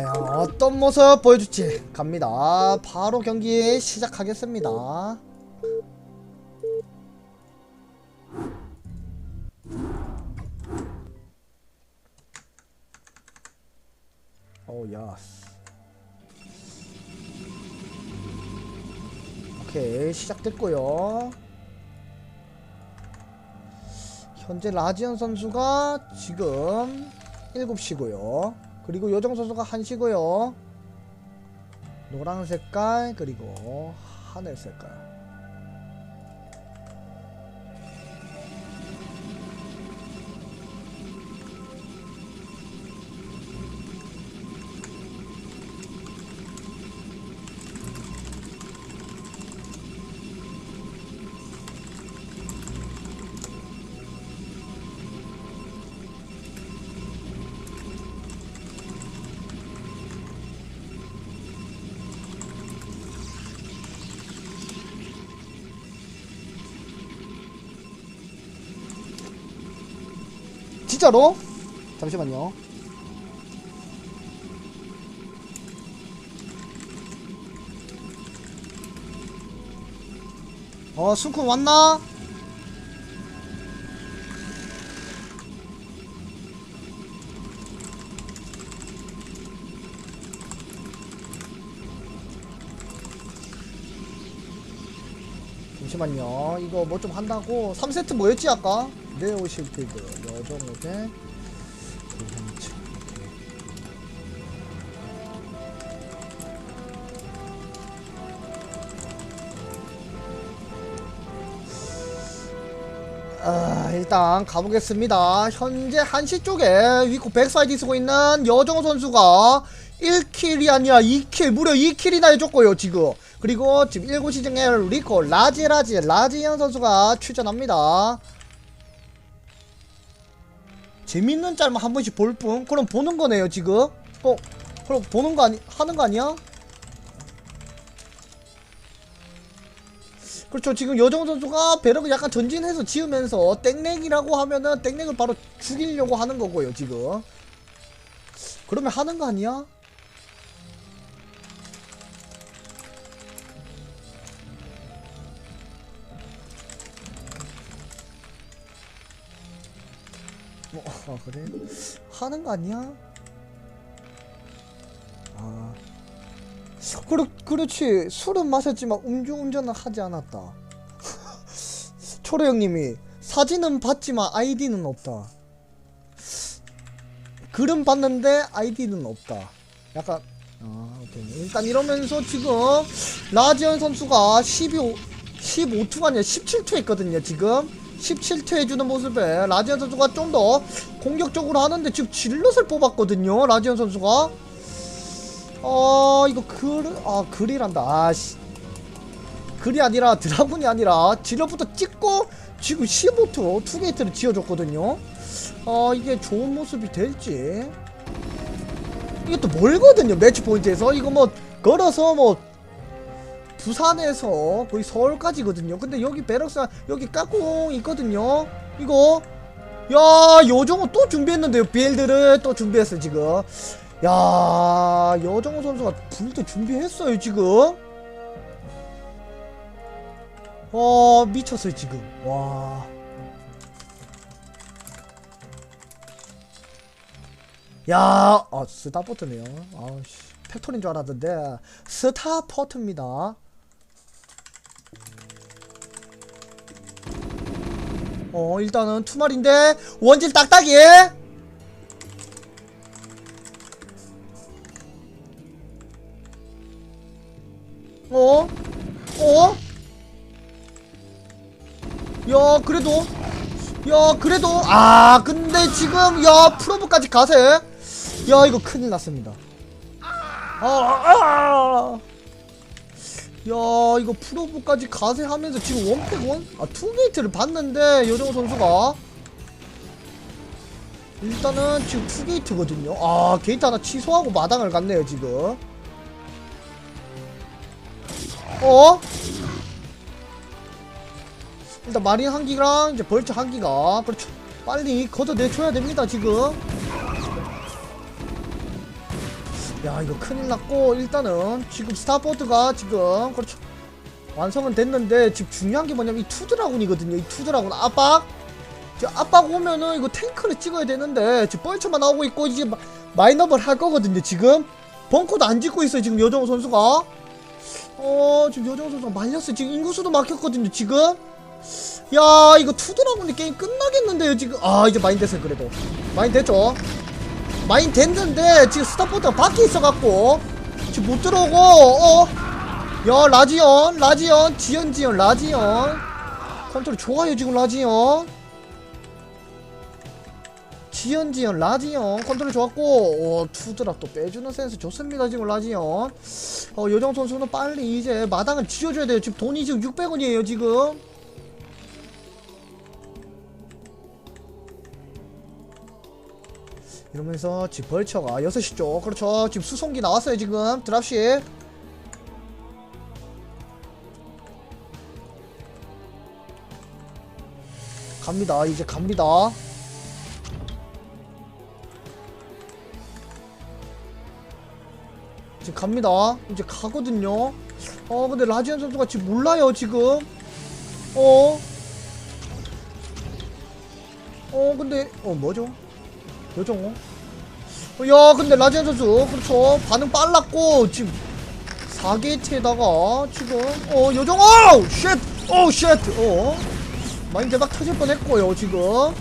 야, 어떤 모습 보여줄지 갑니다. 바로 경기 시작하겠습니다. 오 야스. 오케이 시작됐고요. 현재 라지언 선수가 지금 7시고요. 그리고 요정 선수가 1시고요. 노란 색깔 그리고 하늘 색깔. 진짜로? 잠시만요. 어, 순쿤 왔나? 잠시만요. 이거 뭐 좀 한다고. 3세트 뭐였지, 아까? 네오 실피드, 모델, 도상체. 아, 일단 가보겠습니다. 현재 한시 쪽에 위코 백사이드 쓰고 있는 여정호 선수가 1킬이 아니라 2킬, 무려 2킬이나 해줬고요, 지금. 그리고 지금 7시 중에 리코, 라지라지, 라지현 선수가 출전합니다. 재밌는 짤만 한 번씩 볼 뿐? 그럼 보는 거네요, 지금? 어, 그럼 보는 거 아니, 하는 거 아니야? 그렇죠. 지금 여정 선수가 배럭을 약간 전진해서 지으면서 땡렉이라고 하면은 땡렉을 바로 죽이려고 하는 거고요, 지금. 그러면 하는 거 아니야? 아, 그래? 하는 거 아니야? 아. 그렇, 그렇지. 술은 마셨지만 음주운전은 하지 않았다. 초로 형님이 사진은 봤지만 아이디는 없다. 글은 봤는데 아이디는 없다. 약간 아 일단 이러면서 지금 라지언 선수가 12 15투가 아니라 17투 했거든요 지금 17투 해주는 모습에 라지언 선수가 좀 더 공격적으로 하는데 지금 질럿을 뽑았거든요 라지언 선수가. 어 이거 글, 아 글이란다. 아씨. 글이 아니라 드라군이 아니라 질럿부터 찍고 지금 15투 투게이트를 지어줬거든요. 어 이게 좋은 모습이 될지. 이게 또 멀거든요 매치 포인트에서. 이거 뭐 걸어서 뭐 부산에서 거의 서울까지거든요. 근데 여기 베럭스 여기 까꿍 있거든요. 이거? 야 여정호 또 준비했는데요 빌드를 또 준비했어요 지금. 야 여정호 선수가 빌드 준비했어요 지금. 어 미쳤어요 지금. 와. 야, 아, 스타포트네요. 아씨, 팩토리인 줄 알았는데. 스타포트입니다. 어, 일단은 투말인데 원질 딱딱이. 어? 어? 야, 그래도 야, 그래도 아, 근데 지금 야, 프로브까지 가세. 야 이거 큰일 났습니다 아, 아, 야 이거 프로브까지 가세하면서 지금 원팩 원? 아 투게이트를 봤는데 여정호 선수가. 일단은 지금 투게이트거든요. 아 게이트 하나 취소하고 마당을 갔네요 지금. 어? 일단 마린 한 기랑 이제 벌처 한 기가. 그렇죠 빨리 걷어내줘야 됩니다 지금 야 이거 큰일 났고 일단은 지금 스타포드가 지금 그렇죠. 완성은 됐는데 지금 중요한 게 뭐냐면 이 투드라군이거든요. 이 투드라군 압박 지금 압박 오면은 이거 탱크를 찍어야 되는데 지금 뻘쳐만 나오고 있고 이제 마- 마인업을 할 거거든요 지금. 벙커도 안 짓고 있어요 지금 여정우 선수가. 어 지금 여정우 선수가 말렸어요. 지금 인구수도 막혔거든요 지금. 야 이거 투드라군이 게임 끝나겠는데요 지금. 아 이제 마인 됐어요 그래도. 마인 됐죠 마인 됐는데 지금 스타포트가 밖에 있어갖고 지금 못 들어오고 어? 야 라지언 라지언 지연 지연 라지언. 컨트롤 좋아요 지금 라지언. 지연 지연 라지언. 컨트롤 좋았고 어, 투드라 또 빼주는 센스 좋습니다 지금 라지언. 어 요정 선수는 빨리 이제 마당을 지어줘야 돼요. 지금 돈이 지금 600원이에요 지금 이러면서 지금 벌처가 6시 쪽. 그렇죠. 지금 수송기 나왔어요 지금. 드랍십. 갑니다. 이제 갑니다. 지금 갑니다. 이제 가거든요. 어 근데 라지안 선수가 지금 몰라요 지금. 어? 어, 근데, 어, 뭐죠? 여정호? 어, 야, 근데 라지안 선수, 그렇죠. 반응 빨랐고, 지금, 4게이트에다가, 지금, 어, 여정호! 쉣! 어, 쉣! 어. 마인 대박 터질 뻔 했고요, 지금. 어,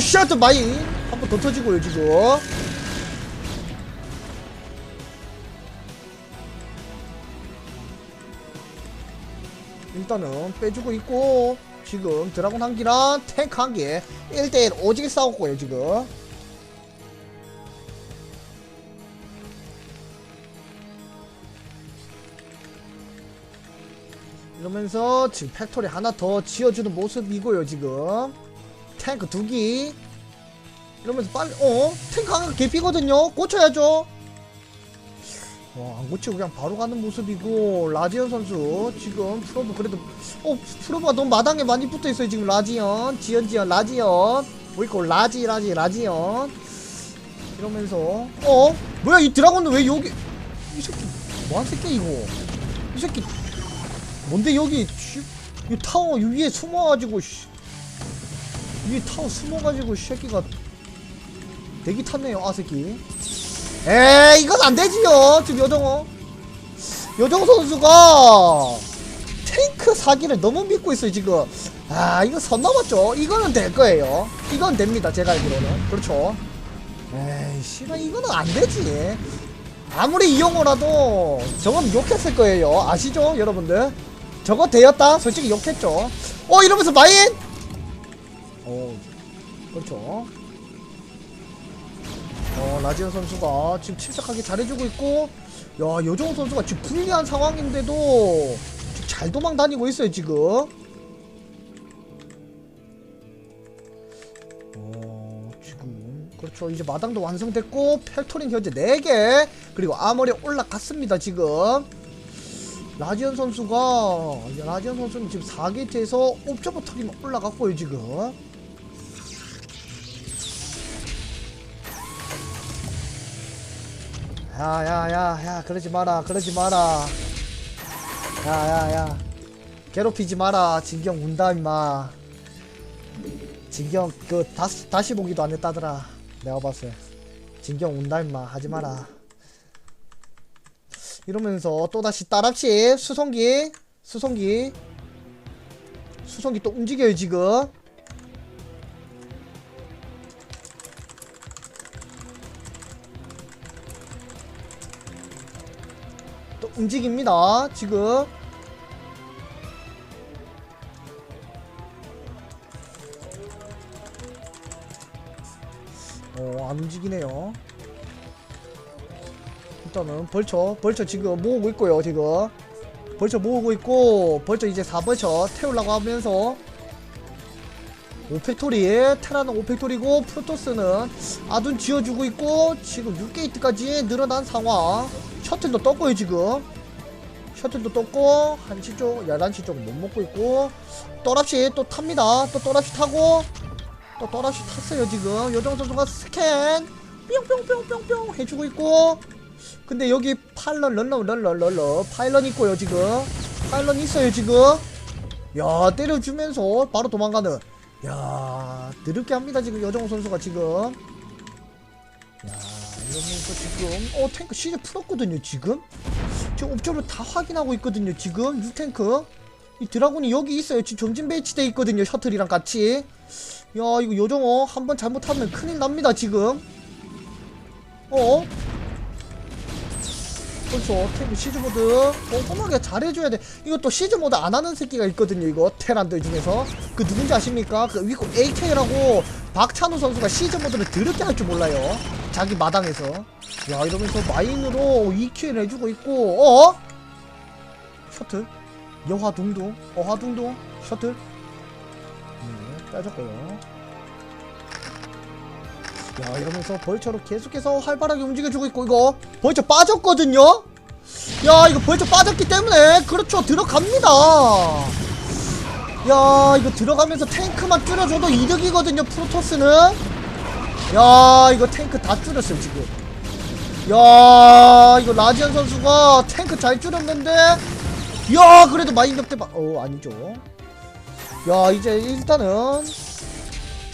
쉣! 마인! 한 번 더 터지고요, 지금. 일단은 빼주고 있고 지금 드라곤 한 기랑 탱크 한 개 1대1 오지게 싸웠고요 지금. 이러면서 지금 팩토리 하나 더 지어주는 모습이고요 지금. 탱크 두기. 이러면서 빨리 어? 탱크 하나 개피거든요? 고쳐야죠 어, 안 고치고 그냥 바로 가는 모습이고 라지언 선수 지금 프로브 그래도 어 프로브가 너무 마당에 많이 붙어있어요 지금 라지언. 지연 지연 라지언. 뭐 있고 라지 라지 라지언. 이러면서 어? 뭐야 이 드라곤은 왜 여기 이 새끼 뭐한 새끼 이거? 이 새끼 뭔데 여기? 씨, 이 타워 위에 숨어가지고 씨. 위에 타워 숨어가지고 이 새끼가 대기 탔네요 아 새끼 에이 이건 안 되지요. 지금 여정호. 여정호 선수가 탱크 사기를 너무 믿고 있어요 지금. 아 이거 선 넘었죠? 이거는 될 거예요. 이건 됩니다 제가 알기로는. 그렇죠? 에이 씨발 이거는 안 되지. 아무리 이용호라도 저건 욕했을 거예요. 아시죠 여러분들? 저거 되었다? 솔직히 욕했죠. 어 이러면서 마인! 어 그렇죠 어, 라지언 선수가 지금 침착하게 잘해주고 있고, 야, 여정호 선수가 지금 불리한 상황인데도 지금 잘 도망 다니고 있어요, 지금. 어, 지금. 그렇죠. 이제 마당도 완성됐고, 펠토린 현재 4개, 그리고 아머리 올라갔습니다, 지금. 라지언 선수가, 라지언 선수는 지금 4게이트에서 옵저버 터리만 올라갔고요, 지금. 야야야 야 그러지 마라 그러지 마라. 야야야. 괴롭히지 마라 진경 운다 임마. 진경 그 다시, 다시 보기도 안 했다더라. 내가 때. 진경 운다 임마. 하지 마라. 이러면서 또다시 따랍시 수송기. 수송기. 수송기 또 움직여요 지금 움직입니다. 지금. 어 안 움직이네요. 일단은 벌처 벌처 지금 모으고 있고요 지금. 벌처 모으고 있고 벌처 이제 4벌처 태우려고 하면서. 오펙토리 테라는 오펙토리고 프로토스는 아둔 지어주고 있고 지금 6게이트까지 늘어난 상황 셔틀도 떴고요 지금. 셔틀도 떴고 한시 쪽 11시 쪽은 못 먹고 있고 또랍시 또 탑니다. 또 또랍시 타고 또 또랍시 탔어요 지금. 요정 선수가 스캔 뿅뿅뿅뿅뿅 해주고 있고 근데 여기 파일런 런런 런런 런런 파일런 있고요 지금. 파일런 있어요 지금. 야 때려주면서 바로 도망가는. 야 드럽게 합니다 지금 여정호 선수가 지금. 야 이러면서 지금 어 탱크 시즈 풀었거든요 지금? 지금 옵저를 다 확인하고 있거든요 지금 유탱크. 이 드라군이 여기 있어요. 지금 전진 배치돼 있거든요 셔틀이랑 같이. 야 이거 요정어 한번 잘못하면 큰일 납니다 지금. 어? 그렇죠. 탱크 시즈모드. 꼼꼼하게 잘해줘야 돼. 이것도 시즈모드 안 하는 새끼가 있거든요 이거. 테란들 중에서. 그 누군지 아십니까? 그 위코 AK라고 박찬호 선수가 시즈모드를 더럽게 할 줄 몰라요 자기 마당에서. 야 이러면서 마인으로 2킬을 해주고 있고 어? 셔틀? 여화둥둥? 어화둥둥? 셔틀? 네, 빠졌고요. 야 이러면서 벌처로 계속해서 활발하게 움직여주고 있고 이거 벌처 빠졌거든요? 야 이거 벌처 빠졌기 때문에 그렇죠 들어갑니다. 야 이거 들어가면서 탱크만 줄여줘도 이득이거든요 프로토스는 야 이거 탱크 다 줄였어요 지금. 야 이거 라지안 선수가 탱크 잘 줄였는데? 야 그래도 마인 격대박 어 아니죠. 야 이제 일단은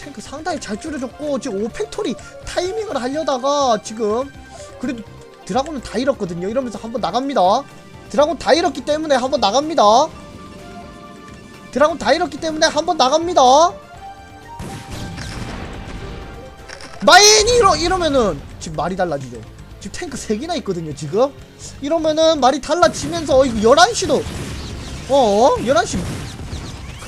탱크 상당히 잘 줄여줬고 지금 오팩토리 타이밍을 하려다가 지금 그래도 드라곤은 다 잃었거든요. 이러면서 한번 나갑니다. 드라곤 다 잃었기 때문에 한번 나갑니다. 드라곤 다 잃었기 때문에 한번 나갑니다 마인이 이러, 이러면은 지금 말이 달라지죠. 지금 탱크 3개나 있거든요 지금. 이러면은 말이 달라지면서 이거 11시도. 어 11시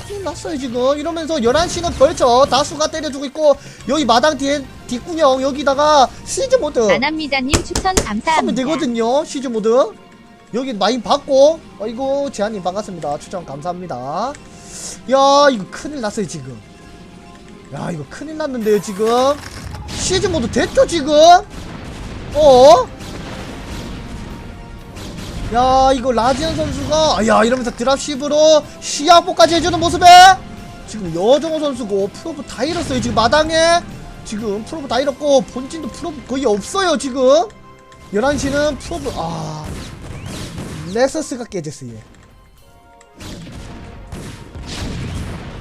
큰일 났어요 지금. 이러면서 11시는 벌쳐 다수가 때려주고 있고 여기 마당 뒤에 뒷구녕 여기다가 시즈 모드. 안합니다님 추천 하면 감사합니다. 되거든요 시즈 모드. 여기 많이 받고 어이구 제한님 반갑습니다. 추천 감사합니다. 야 이거 큰일 났어요 지금. 야 이거 큰일 났는데요 지금 시즈 모드 됐죠 지금? 어? 야 이거 라지안 선수가 야 이러면서 드랍십으로 시야포까지 해주는 모습에 지금 여정호 선수고 프로브 다 잃었어요 지금 마당에. 지금 프로브 다 잃었고 본진도 프로브 거의 없어요 지금. 11시는 프로브 아 넥서스가 깨졌어요. 얘.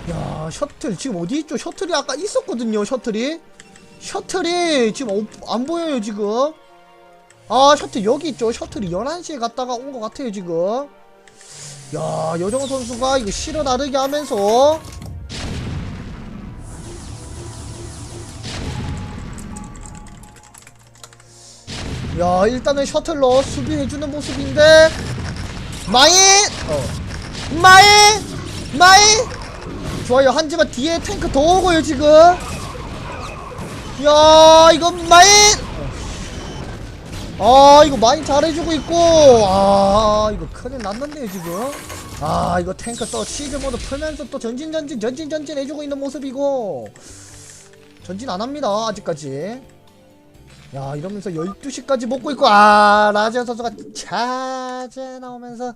야 셔틀 지금 어디 있죠? 셔틀이 아까 있었거든요 셔틀이 셔틀이 지금 어- 안 보여요 지금? 아 셔틀 여기 있죠? 셔틀이 11시에 갔다가 온 것 같아요 지금. 야 여정호 선수가 이거 실어 나르게 하면서. 야 일단은 셔틀로 수비해주는 모습인데. 마인 어. 마인 마인 좋아요. 한지만 뒤에 탱크 더 오고요 지금 야 이거 마인! 아 이거 많이 잘해주고 있고 아 이거 큰일 났는데요 지금. 아 이거 탱크 또 시즈 모드 풀면서 또 전진 전진 전진 전진 해주고 있는 모습이고 전진 안합니다 아직까지. 야 이러면서 12시까지 먹고 있고 아 라지안 선수가 차제 나오면서